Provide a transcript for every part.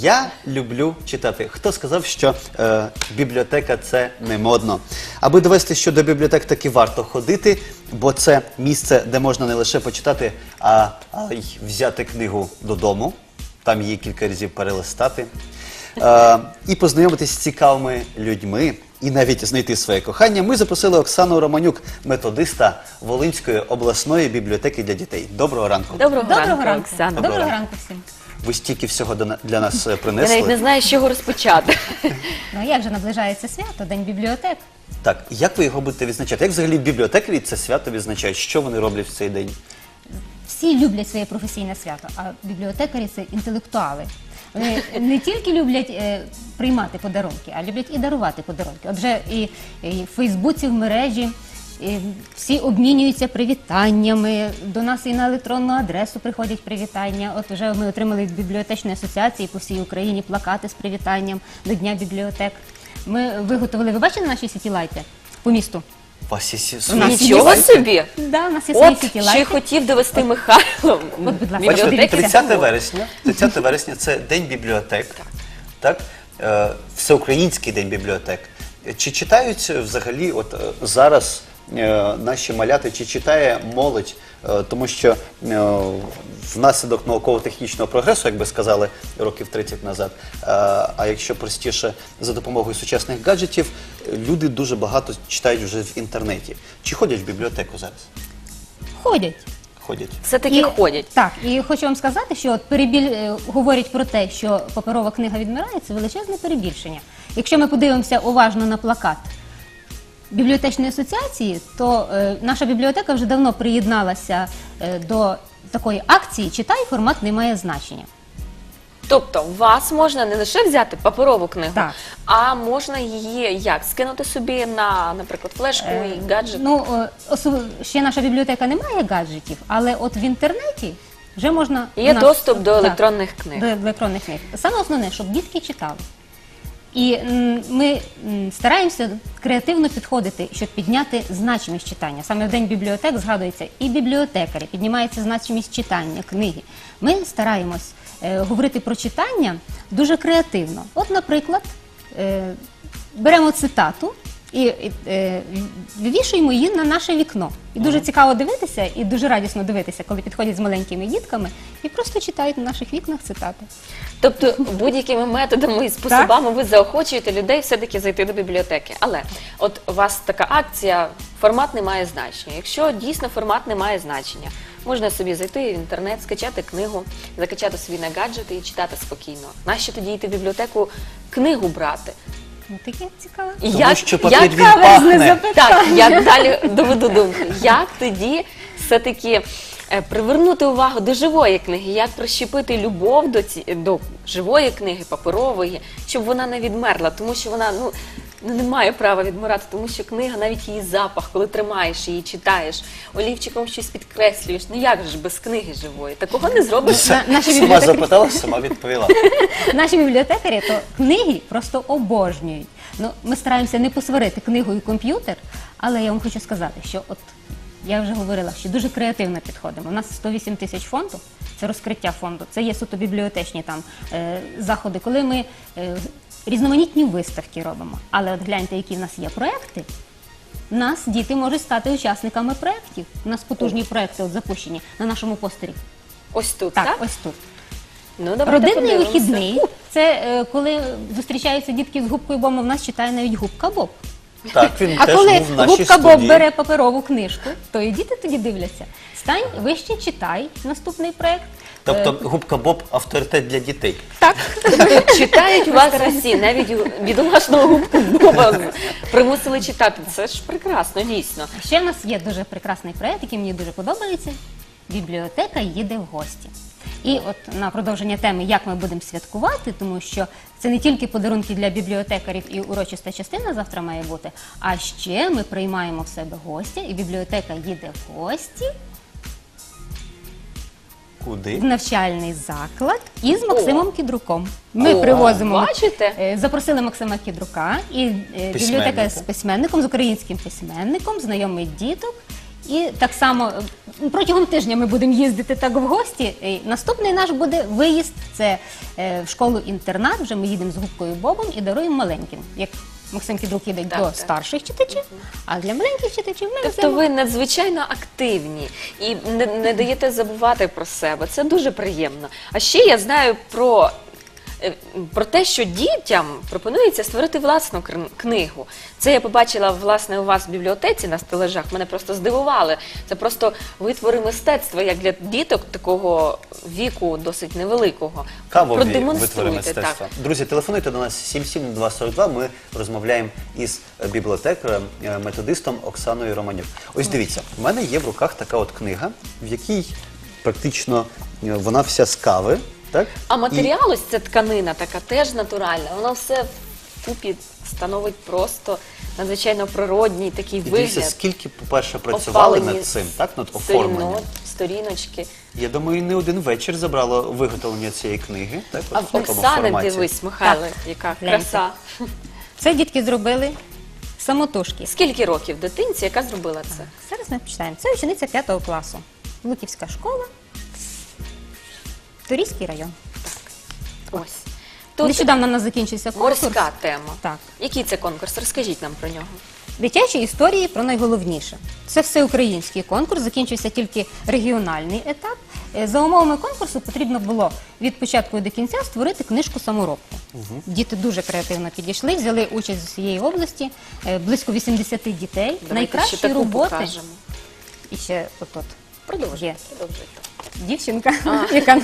Я люблю читати. Хто сказав, що е, бібліотека це не модно? Аби довести, що до бібліотек таки варто ходити, бо це місце, де можна не лише почитати, а, а й взяти книгу додому, там її кілька разів перелистати, е, і познайомитись з цікавими людьми. І навіть знайти своє кохання, ми запросили Оксану Романюк, методиста Волинської обласної бібліотеки для дітей. Доброго ранку. Доброго, Доброго ранку, ранку. Оксана. Доброго Доброго ранку. ранку всім. Ви стільки всього до на- для нас е, Я принесли. навіть не знаю, з чого розпочати. Ну як же наближається свято, День бібліотек? Так, як ви його будете відзначати? Як взагалі бібліотекарі це свято відзначають? Що вони роблять в цей день? Всі люблять своє професійне свято, а бібліотекарі це інтелектуали. Вони не тільки люблять е, приймати подарунки, а люблять і дарувати подарунки. Отже, і, і в Фейсбуці, в мережі всі обмінюються привітаннями. До нас і на електронну адресу приходять привітання. От вже ми отримали від бібліотечної асоціації по всій Україні плакати з привітанням до Дня бібліотек. Ми виготовили, ви бачили наші сітілайти по місту? У вас є сі- У нас Нічого сітілайти? собі! Да, у нас є свої От й хотів довести Михайло. От, будь ласка, Бачите, Бібліотеки 30 вересня. 30 вересня це День бібліотек. Так? Е, Всеукраїнський день бібліотек. Е, Чи читають е, взагалі от е, зараз е, наші маляти, чи читає молодь? Е, Тому що е, внаслідок науково-технічного прогресу, як би сказали років 30 назад, е, а якщо простіше, за допомогою сучасних гаджетів, е, люди дуже багато читають вже в інтернеті. Чи ходять в бібліотеку зараз? ходять. Ходять. Все-таки ходять. Так, і хочу вам сказати, що от перебіль е, говорять про те, що паперова книга відмирає, це величезне перебільшення. Якщо ми подивимося уважно на плакат бібліотечної асоціації, то е, наша бібліотека вже давно приєдналася е, до такої акції Читай, формат не має значення. Тобто, у вас можна не лише взяти паперову книгу, Так. а можна її як скинути собі на, наприклад, флешку і гаджет. Ну, е, ще наша бібліотека не має гаджетів, але от в інтернеті вже можна Є у доступ до Так. електронних книг. До електронних книг. Саме основне, щоб дітки читали. І ми стараємося креативно підходити, щоб підняти значимість читання. Саме в день бібліотек згадується і бібліотекарі, піднімається значимість читання, книги. Ми стараємось е, говорити про читання дуже креативно. От, наприклад, е, беремо цитату і, і е, вивішуємо її на наше вікно. І дуже цікаво дивитися, і дуже радісно дивитися, коли підходять з маленькими дітками і просто читають на наших вікнах цитати. Тобто будь-якими методами і способами ви заохочуєте людей все-таки зайти до бібліотеки. Але от у вас така акція, формат не має значення. Якщо дійсно формат не має значення, можна собі зайти в інтернет, скачати книгу, закачати собі на гаджети і читати спокійно. Нащо тоді йти в бібліотеку книгу брати? Ну, таке цікаве. Тому що папір як він каверзне пахне. запитання. Так, я далі доведу думку. Як тоді все-таки е, привернути увагу до живої книги, як прищепити любов до, ці, до живої книги, паперової, щоб вона не відмерла, тому що вона ну, ну, не має права відмирати, тому що книга, навіть її запах, коли тримаєш її, читаєш, олівчиком щось підкреслюєш. Ну як же ж без книги живої? Такого не зробиш. На- наші Сама запитала, сама відповіла. Наші бібліотекарі то книги просто обожнюють. Ну, ми стараємося не посварити книгу і комп'ютер, але я вам хочу сказати, що от я вже говорила, що дуже креативно підходимо. У нас 108 тисяч фонду, це розкриття фонду, це є суто бібліотечні там е, заходи, коли ми е, різноманітні виставки робимо. Але от гляньте, які в нас є проекти. У нас діти можуть стати учасниками проєктів. У нас потужні проекти от запущені на нашому постері. Ось тут, так? Так, ось тут. Ну, давайте Родинний подивимося. вихідний це е, коли зустрічаються дітки з губкою Боб, а в нас читає навіть губка Боб. Так, він А теж коли був в нашій губка Боб студії. бере паперову книжку, то і діти тоді дивляться. Стань вище читай наступний проект. Тобто губка Боб авторитет для дітей. Так, Читають вас усі, навіть бідолашного губку Боба примусили читати. Це ж прекрасно, дійсно. ще в нас є дуже прекрасний проект, який мені дуже подобається. Бібліотека їде в гості. І от на продовження теми, як ми будемо святкувати, тому що це не тільки подарунки для бібліотекарів і урочиста частина завтра має бути, а ще ми приймаємо в себе гостя, і бібліотека їде в гості Куди? в навчальний заклад із Максимом Кідруком. Ми О, привозимо бачите? е, запросили Максима Кідрука і е, бібліотека з письменником, з українським письменником, знайомий діток. І так само е, протягом тижня ми будемо їздити так в гості. Наступний наш буде виїзд. Це е, в школу-інтернат. Вже ми їдемо з губкою Бобом і даруємо маленьким. Як Максим Кідрук їде Так, до так. старших читачів, а для маленьких читачів ми Тобто веземо ви надзвичайно активні і не, не даєте забувати про себе. Це дуже приємно. А ще я знаю про. Е, Про те, що дітям пропонується створити власну книгу. Це я побачила власне у вас в бібліотеці на стележах. Мене просто здивували. Це просто витвори мистецтва, як для діток такого віку, досить невеликого. Кавові витвори мистецтва. так. Друзі, телефонуйте до нас 77242. Ми розмовляємо із бібліотекарем, е, методистом Оксаною Романюк. Ось дивіться, в мене є в руках така от книга, в якій практично е, вона вся з кави. Так? А матеріал, ось ця тканина така теж натуральна. Воно все вкупі становить просто надзвичайно природній такий І дивіться, вигляд. скільки, по-перше, працювали Опалені над цим, так? Над сторінок- оформленням. Сторіночки. Я думаю, не один вечір забрало виготовлення цієї книги. Так, А от в в такому Оксани, форматі. дивись, Михайло, яка Гляньте. краса. Це дітки зробили самотужки. Скільки років дитинці, яка зробила це? Зараз ми почитаємо. Це учениця 5 класу. Луківська школа, Торійський район. Ось. Тут Нещодавно у нас закінчився конкурс. морська тема. Так. Який це конкурс? Розкажіть нам про нього. Дитячі історії про найголовніше. Це всеукраїнський конкурс, закінчився тільки регіональний етап. Е, За умовами конкурсу потрібно було від початку до кінця створити книжку саморобку. Діти дуже креативно підійшли, взяли участь з усієї області, е, близько 80 дітей. Давайте Найкращі ще таку роботи. покажемо. І ще отут Продовжуйте. є продовжуйте. Дівчинка, яка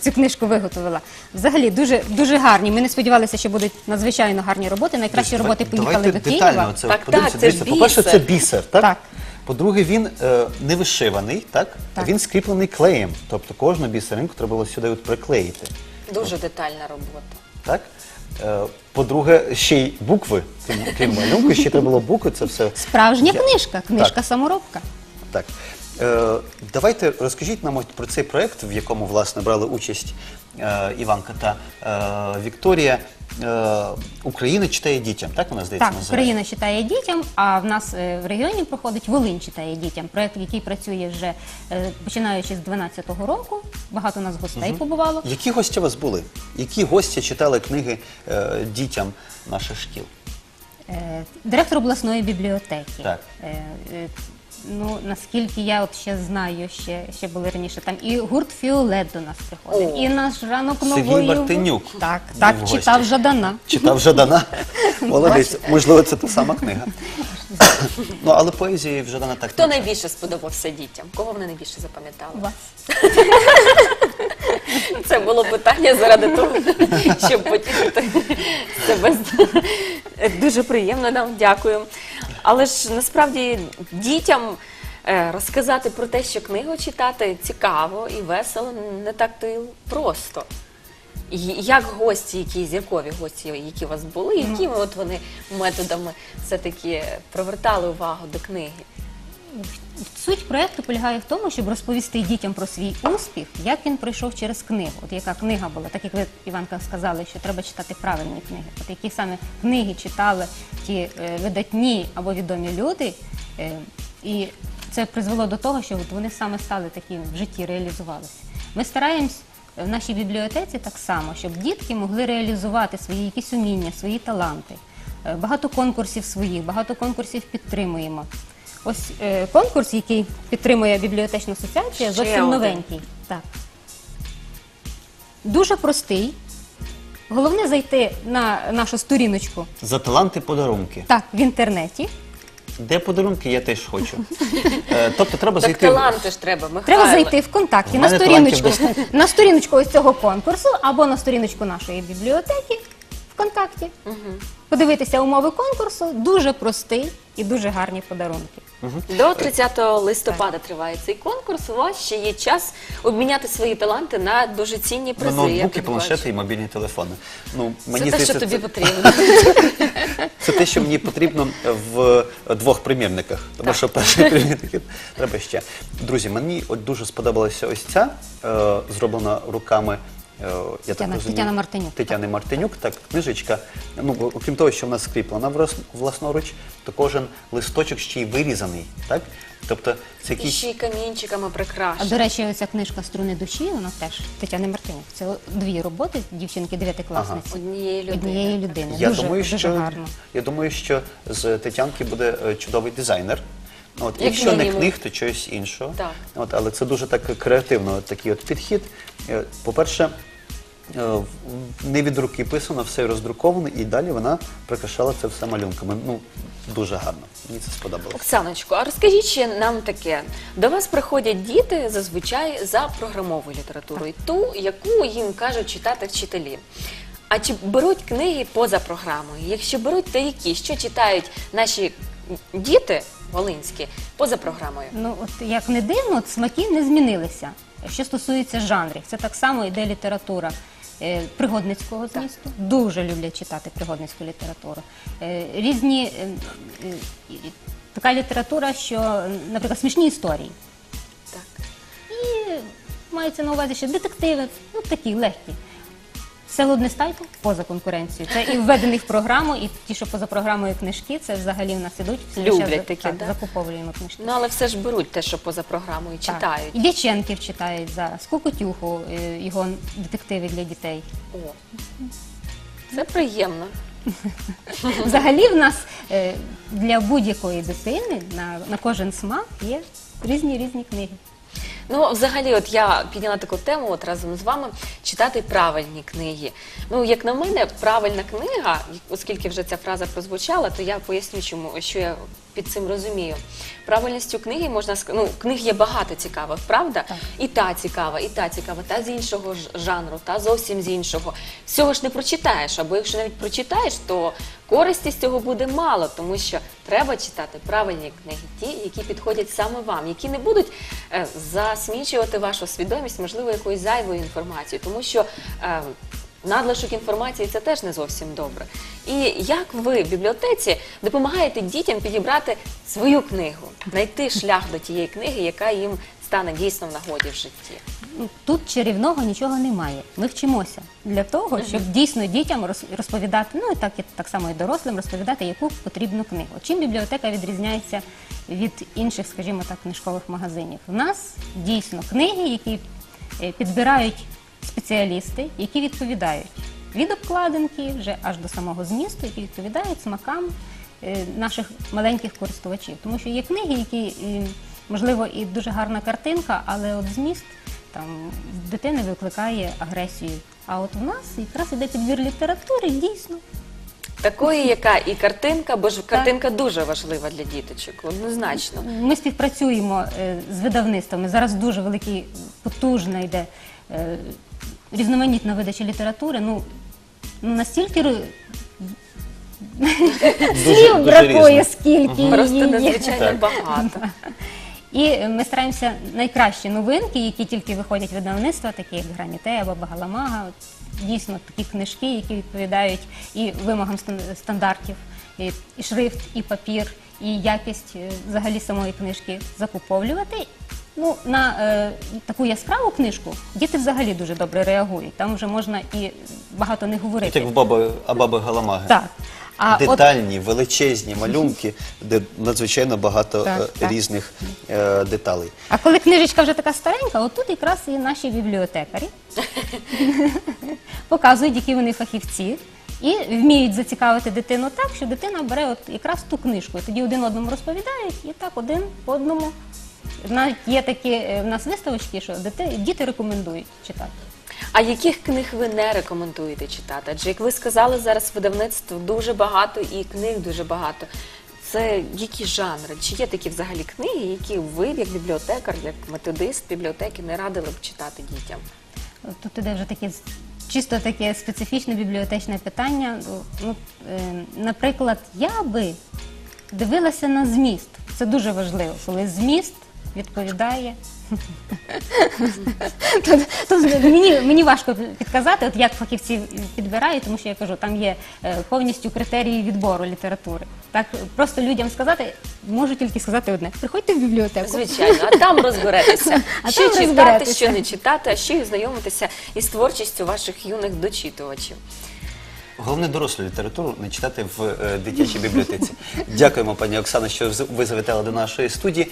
цю книжку виготовила. Взагалі дуже дуже гарні. Ми не сподівалися, що будуть надзвичайно гарні роботи. Найкращі роботи поїхали до Києва. оце Так, подивимося. так, це По-перше, це бісер, так? Так. По-друге, він е, не вишиваний, так? Так. Він скріплений клеєм. Тобто кожну бісеринку треба було сюди от приклеїти. Дуже детальна робота. Так? Е, по-друге, ще й букви, крім, малюнку, ще треба було букви, це все. Справжня Я- книжка, книжка Так. Е, давайте розкажіть нам про цей проект, в якому власне брали участь е, Іванка та е, Вікторія. Е, Україна читає дітям, так вона здається Так, називається? Україна читає дітям, а в нас е, в регіоні проходить Волинь читає дітям. Проект, який працює вже е, починаючи з 12-го року. Багато у нас гостей побувало. Які гості у вас були? Які гості читали книги е, дітям наших шкіл? Е, Директор обласної бібліотеки. Так. Е, е, Ну, наскільки я от ще знаю, ще, ще були раніше там і гурт Фіолет до нас приходив, О. і наш ранок Сергій нової Мартинюк Так, так, в гості. читав Жадана. Читав Жадана. Молодець. Можливо, це та сама книга. ну, але поезії в Жадана так Хто найбільше сподобався дітям? Кого вони найбільше запам'ятали? Вас. Це було питання заради того, щоб потішити себе. Дуже приємно нам дякую. Але ж насправді дітям е, розказати про те, що книгу читати цікаво і весело, не так то й просто. І Як гості, які зіркові гості, які у вас були, якими от вони методами все-таки привертали увагу до книги? Суть проекту полягає в тому, щоб розповісти дітям про свій успіх, як він пройшов через книгу. От яка книга була, так як ви, Іванка, сказали, що треба читати правильні книги. От які саме книги читали ті е, видатні або відомі люди, е, і це призвело до того, що от вони саме стали такі в житті, реалізувалися. Ми стараємось в нашій бібліотеці так само, щоб дітки могли реалізувати свої якісь уміння, свої таланти. Е, Багато конкурсів своїх, багато конкурсів підтримуємо. Ось е, конкурс, який підтримує бібліотечна асоціація, Ще зовсім один. новенький. Так. Дуже простий. Головне зайти на нашу сторіночку За таланти подарунки. так, в інтернеті. Де подарунки, я теж хочу. Е, тобто треба Так зайти. таланти ж треба, Михайло. Треба зайти в контакті на мене сторіночку, талантів на сторіночку ось цього конкурсу або на сторіночку нашої бібліотеки ВКонтакті. Подивитися умови конкурсу. Дуже простий і дуже гарні подарунки. До 30 листопада триває цей конкурс. У вас ще є час обміняти свої таланти на дуже цінні На призи. я ноутбуки, планшети бачу. і мобільні телефони. Ну, Це мені те, що здається, тобі це, потрібно. це те, що мені потрібно в двох примірниках. Тому що перший примірник треба ще. Друзі, мені от дуже сподобалася ось ця, е, зроблена руками е, я Тетяна- так розумію, Тетяна Мартинюк. Тетяни Мартинюк, так, книжечка. Ну, окрім того, що вона скріплена врос- власноруч, то кожен листочок ще й вирізаний, так? Тобто це І якісь ще й камінчиками А прикрашені. до речі, ця книжка Струни душі, вона теж Тетяни Мартинюк. Це дві роботи дівчинки дев'ятикласниці. Однієї людини. Однієї людини. Я дуже, думаю, дуже що гарно. я думаю, що з Тетянки буде е, чудовий дизайнер. От, Як якщо не книг, то чогось іншого. Так. От, але це дуже так креативно, от такий от підхід. Е, По-перше, е, в- не від руки писано, все роздруковано, і далі вона прикрашала це все малюнками. Ну, дуже гарно. Мені це сподобалося. Оксаночко, а розкажіть ще нам таке. До вас приходять діти зазвичай за програмовою літературою, ту, яку їм кажуть читати вчителі. А чи беруть книги поза програмою? Якщо беруть, то які? Що читають наші діти волинські поза програмою? Ну, от як не дивно, смаки не змінилися. Що стосується жанрів, це так само йде література е, пригодницького змісту. Дуже люблять читати пригодницьку літературу. Е, Різні е, е, така література, що, наприклад, смішні історії. Так. І мається на увазі що детективи, ну такі легкі. Село Днестайко поза конкуренцією. Це і введений в програму, і ті, що поза програмою книжки, це взагалі в нас ідуть. Всі Люблять такі, так, да? закуповуємо книжки. Ну але все ж беруть те, що поза програмою читають. І Дяченків читають зараз, Кукутюху, е, його детективи для дітей. О, це приємно. Взагалі в нас е, для будь-якої дитини на, на кожен смак є різні різні книги. Ну, взагалі, от я підняла таку тему от разом з вами читати правильні книги. Ну, як на мене, правильна книга, оскільки вже ця фраза прозвучала, то я поясню, чому що я під цим розумію. Правильністю книги можна сказати, ну, книг є багато цікавих, правда? Так. І та цікава, і та цікава, та з іншого жанру, та зовсім з іншого. Всього ж не прочитаєш, або якщо навіть прочитаєш, то користі з цього буде мало, тому що треба читати правильні книги, ті, які підходять саме вам, які не будуть е, засмічувати вашу свідомість, можливо, якоюсь зайвою інформацією, тому що. Е, Надлишок інформації це теж не зовсім добре. І як ви в бібліотеці допомагаєте дітям підібрати свою книгу, знайти шлях до тієї книги, яка їм стане дійсно в нагоді в житті? Ну, Тут чарівного нічого немає. Ми вчимося для того, щоб дійсно дітям роз- розповідати, ну і так і так само і дорослим розповідати, яку потрібну книгу. Чим бібліотека відрізняється від інших, скажімо так, книжкових магазинів? У нас дійсно книги, які е, підбирають спеціалісти, які відповідають від обкладинки вже аж до самого змісту, які відповідають смакам е, наших маленьких користувачів. Тому що є книги, які е, можливо і дуже гарна картинка, але от зміст там дитини викликає агресію. А от в нас якраз іде підбір літератури, дійсно. Такої, яка і картинка, бо ж картинка дуже важлива для діточок, однозначно. Ми співпрацюємо е, з видавництвами. Зараз дуже великий, потужна йде е, різноманітна видача літератури. Ну, ну настільки слів бракує, скільки Просто її є. надзвичайно Так. багато. І ми стараємося найкращі новинки, які тільки виходять видавництва, такі як Граніте або Багаламага. От Дійсно такі книжки, які відповідають і вимогам стан- стандартів, і, і шрифт, і папір, і якість е, взагалі самої книжки закуповлювати. Ну, на е, таку яскраву книжку діти взагалі дуже добре реагують. Там вже можна і багато не говорити. Як в баби, а баби Галамаги. Так. А от Детальні, величезні малюнки, де надзвичайно багато Так, е, так. різних е, деталей. А коли книжечка вже така старенька, отут якраз і наші бібліотекарі показують, які вони фахівці, і вміють зацікавити дитину так, що дитина бере от якраз ту книжку. І тоді один одному розповідають, і так один одному. Навіть є такі е, в нас виставочки, що дити, діти рекомендують читати. А яких книг ви не рекомендуєте читати? Адже як ви сказали, зараз видавництв дуже багато і книг дуже багато. Це які жанри? Чи є такі взагалі книги, які ви, як бібліотекар, як методист бібліотеки, не радили б читати дітям? Тут іде вже таке з- чисто таке специфічне бібліотечне питання. Ну, е, наприклад, я би дивилася на зміст. Це дуже важливо, коли зміст відповідає. Тут- тут мені, мені важко підказати, от як фахівці підбирають, тому що я кажу, там є е, повністю критерії відбору літератури. Так просто людям сказати, можу тільки сказати одне: приходьте в бібліотеку. Звичайно, а там розберетеся. А що там читати, розберетеся. що не читати, а ще й знайомитися із творчістю ваших юних дочитувачів. Головне дорослу літературу не читати в е, дитячій бібліотеці. Дякуємо, пані Оксано, що ви завітали до нашої студії.